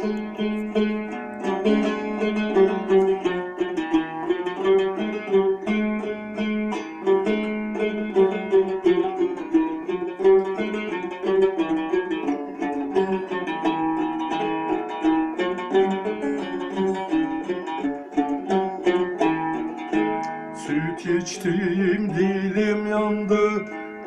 Süt içtiğim dilim yandı.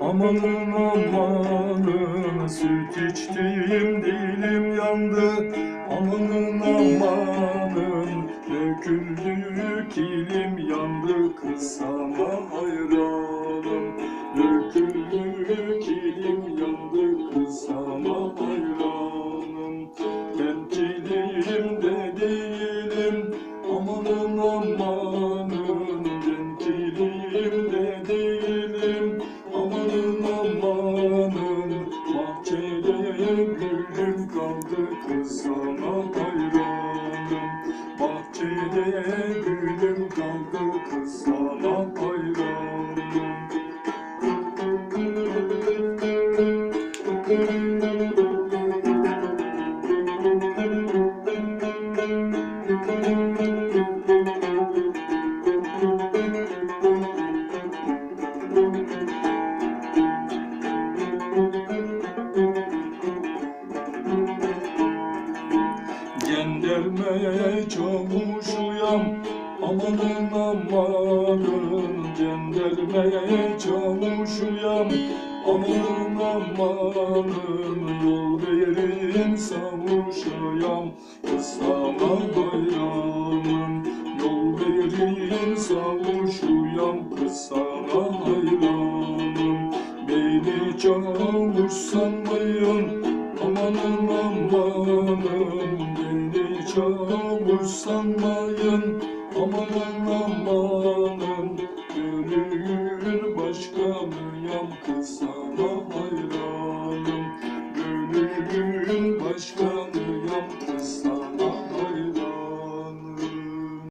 Amanın amanın Süt içtiğim dilim yandı. Amanın amanın Döküldü kilim yandı. Kız sana hayranım. Döküldü kilim yandı. Kız sana hayranım. Ben kilimde değilim. Amanın amanın Ben kilimde değilim Bahçede gülüm kaldı Kız sana hayranım Cenderme çavuşuyam Amanın amanın Cenderme çavuşuyam Amanın amanın Yol verin savuşayam Sana hayranım Yol verin savuşuyam Sana hayranım Beni çavuş sanmayın çavuş sanmayın başkanıyam kız sana